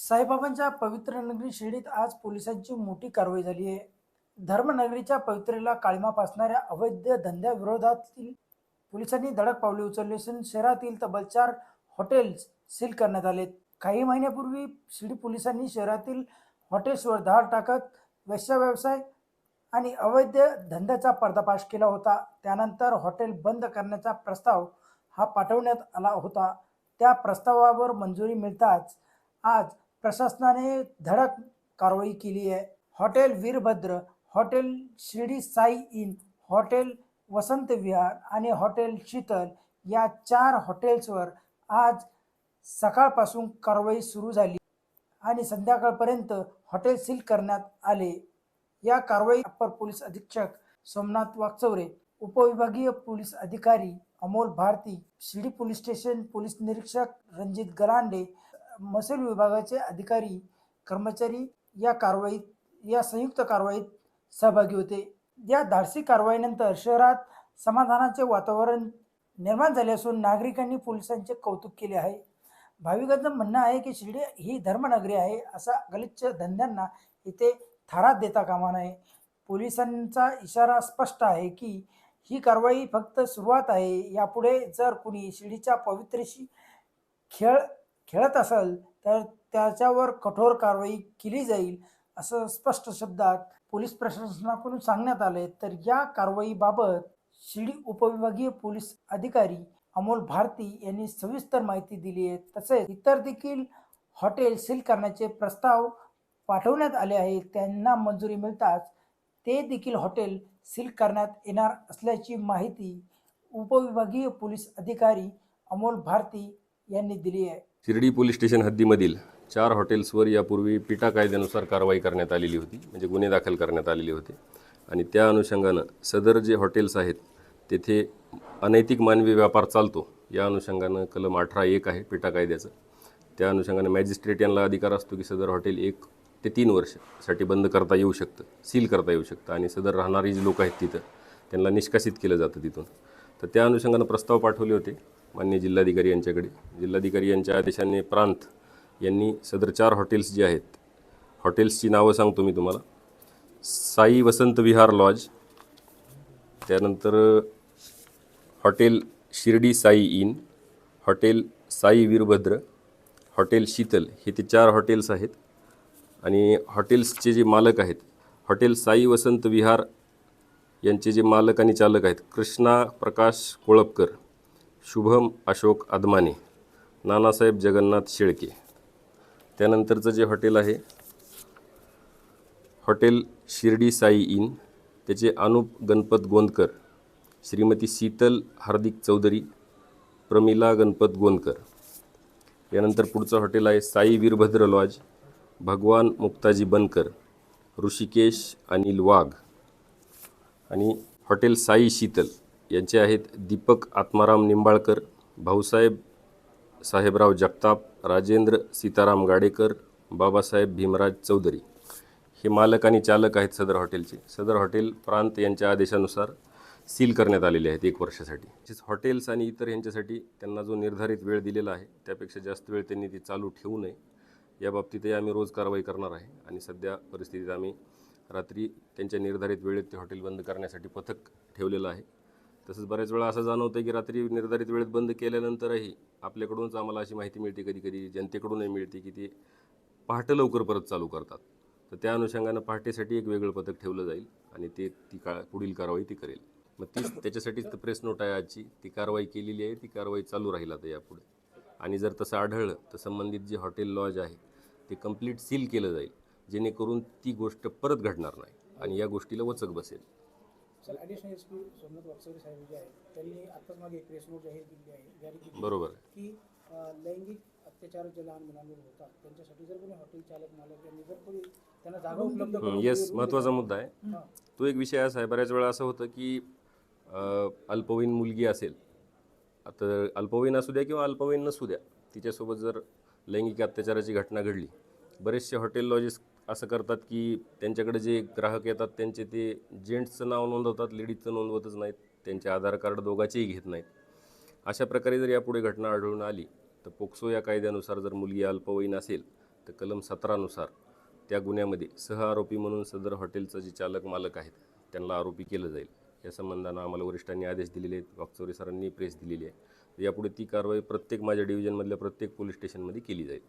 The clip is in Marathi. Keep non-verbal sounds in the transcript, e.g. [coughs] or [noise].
साईबाबांच्या पवित्र नगरी शिर्डीत आज पोलिसांची मोठी कारवाई झाली आहे. धर्मनगरीच्या पवित्रेला काळीमा पासणाऱ्या अवैध धंद्याविरोधातील पोलिसांनी धडक पावले उचलली असून शहरातील तब्बल चार हॉटेल्स सील करण्यात आलेत. काही महिन्यापूर्वी शिर्डी पोलिसांनी शहरातील हॉटेल्सवर धाड टाकत वेश्या व्यवसाय आणि अवैध धंद्याचा पर्दाफाश केला होता. त्यानंतर हॉटेल बंद करण्याचा प्रस्ताव हा पाठवण्यात आला होता. त्या प्रस्तावावर मंजुरी मिळताच आज प्रशासनाने धडक कारवाई केली आहे. Hotel Virbhadra hotel Shirdi Sai inn hotel Vasant Vihar आणि हॉटेल शीतल या चार हॉटेल्सवर आज सकाळपासून कारवाई सुरू झाली आणि संध्याकाळपर्यंत हॉटेल सील करण्यात आले. या कारवाई अप्पर पोलीस अधीक्षक सोमनाथ वागचौरे उपविभागीय पोलीस अधिकारी Amol Bharati Shirdi police station police निरीक्षक रणजित गलांडे महसूल विभागाचे अधिकारी कर्मचारी या कारवाईत या संयुक्त कारवाईत सहभागी होते. या धाडसी कारवाईनंतर शहरात समाधानाचे वातावरण निर्माण झाले असून नागरिकांनी पोलिसांचे कौतुक केले आहे. भाविकांचं म्हणणं आहे की शिर्डी ही धर्मनगरी आहे असा गलिच्छ धंद्यांना इथे थारात देता कामा नये. पोलिसांचा इशारा स्पष्ट आहे की ही कारवाई फक्त सुरुवात आहे. यापुढे जर कुणी शिर्डीच्या पवित्रेशी खेळ खेळत असेल तर त्याच्यावर कठोर कारवाई केली जाईल असं स्पष्ट शब्दात पोलीस प्रशासनाकडून सांगण्यात आले तर या कारवाईबाबत शिर्डी उपविभागीय पोलीस अधिकारी अमोल भारती यांनी सविस्तर माहिती दिली आहे. तसेच इतर देखील हॉटेल सील करण्याचे प्रस्ताव पाठवण्यात आले आहेत. त्यांना मंजुरी मिळताच ते देखील हॉटेल सील करण्यात येणार असल्याची माहिती उपविभागीय पोलीस अधिकारी अमोल भारती यांनी दिली आहे. शिर्डी पोलीस स्टेशन हद्दीमधील चार हॉटेल्सवर यापूर्वी पिटा कायद्यानुसार कारवाई करण्यात आलेली होती म्हणजे गुन्हे दाखल करण्यात आलेले होते. आणि त्या अनुषंगानं सदर जे हॉटेल्स आहेत तेथे अनैतिक मानवी व्यापार चालतो. या अनुषंगानं कलम अठरा एक आहे पिटा कायद्याचं. त्या अनुषंगानं मॅजिस्ट्रेट यांना अधिकार असतो की सदर हॉटेल एक ते तीन वर्षासाठी बंद करता येऊ शकतं सील करता येऊ शकतं. आणि सदर राहणारी जी लोक आहेत तिथं त्यांना निष्कासित केलं जातं तिथून. तर त्या अनुषंगानं प्रस्ताव पाठवले होते. मान्य जिल्हाधिकारी यांच्याकडे. जिल्हाधिकारी यांच्या आदेशाने प्रांत यांनी सदर चार हॉटेल्स जे आहेत हॉटेल्सची नावं सांगतो मी तुम्हाला. साई वसंत विहार लॉज त्यानंतर hotel Shirdi Sai inn hotel Sai Virbhadra hotel Sheetal हे ते चार हॉटेल्स आहेत. आणि हॉटेल्सचे जे मालक आहेत हॉटेल साई वसंत विहार यांचे जे मालक आणि चालक आहेत कृष्णा प्रकाश कोळपकर शुभम अशोक अदमाने नानासाहेब जगन्नाथ शेळके. त्यानंतरचं जे हॉटेल आहे हॉटेल शिर्डी साई इन त्याचे अनुप गणपत गोंदकर श्रीमती शीतल हार्दिक चौधरी प्रमिला गणपत गोंदकर. यानंतर पुढचं हॉटेल आहे साई वीरभद्र लॉज भगवान मुक्ताजी बनकर ऋषिकेश अनिल वाघ. आणि हॉटेल साई शीतल. यांचे आहेत दीपक आत्माराम निंबाळकर भाऊसाहेब साहेबराव जगताप राजेंद्र सीताराम गाडेकर बाबासाहेब भीमराज चौधरी. हे मालक आणि चालक आहेत सदर हॉटेलचे. सदर हॉटेल प्रांत यांच्या आदेशानुसार सील करण्यात आलेले आहेत एक वर्षासाठी. तसेच हॉटेल्स आणि इतर यांच्यासाठी त्यांना जो निर्धारित वेळ दिलेला आहे त्यापेक्षा जास्त वेळ त्यांनी ती चालू ठेवू नये. या बाबतीतही आम्ही रोज कारवाई करणार आहे आणि सध्या परिस्थितीत आम्ही रात्री त्यांच्या निर्धारित वेळेत ते हॉटेल बंद करण्यासाठी पथक ठेवलेलं आहे. तसंच बऱ्याच वेळा असं जाणवतं की रात्री निर्धारित वेळेत बंद केल्यानंतरही आपल्याकडूनच आम्हाला अशी माहिती मिळते कधी कधी जनतेकडूनही मिळते की ते पहाटे लवकर परत चालू करतात. तर त्या अनुषंगानं पहाटेसाठी एक वेगळं पथक ठेवलं जाईल आणि ते ती का पुढील कारवाई ती करेल. मग तीच [coughs] त्याच्यासाठीच तर प्रेस नोट आहे आजची. ती कारवाई केलेली आहे ती कारवाई चालू राहील आता यापुढे. आणि जर तसं आढळलं तर संबंधित जे हॉटेल लॉज आहे ते कंप्लीट सील केलं जाईल. जेणेकरून ती गोष्ट परत घडणार नाही आणि या गोष्टीला वचक बसेल. Sir additional S P Somnath साहेब जे आहेत त्यांनी आत्ताच मागे एक प्रेस नोट जाहीर केली आहे जारी केली बरोबर आहे. की अ, लैंगिक अत्याचार जे लहान मुलांवर होतात त्यांच्यासाठी जर कोणी हॉटेल चालक मालक यांनी जर कोणी त्यांना जागा उपलब्ध करून येस महत्त्वाचा मुद्दा आहे. हां. तो एक विषय असा आहे बऱ्याच वेळा असं होतं की अ, अल्पवयीन मुलगी असेल आता अल्पवयीन असू द्या किंवा अल्पवयीन नसू द्या तिच्यासोबत जर लैंगिक अत्याचाराची घटना घडली बरेचसे हॉटेल लॉजेस असं करतात की त्यांच्याकडे जे ग्राहक येतात त्यांचे ते जेंट्सचं नाव नोंदवतात लेडीजचं नोंदवतच नाहीत त्यांचे आधार कार्ड दोघांचेही घेत नाहीत. अशा प्रकारे जर यापुढे घटना आढळून आली तर पोक्सो या कायद्यानुसार जर मुलगी अल्पवयीन असेल तर कलम सतरानुसार त्या गुन्ह्यामध्ये सह आरोपी म्हणून सदर हॉटेलचं जे चालक मालक आहेत त्यांना आरोपी केलं जाईल. या संबंधानं आम्हाला वरिष्ठांनी आदेश दिलेले आहेत वाकचौरे सरांनी प्रेस दिलेली आहे. यापुढे ती कारवाई प्रत्येक माझ्या डिव्हिजनमधल्या प्रत्येक पोलीस स्टेशनमध्ये केली जाईल.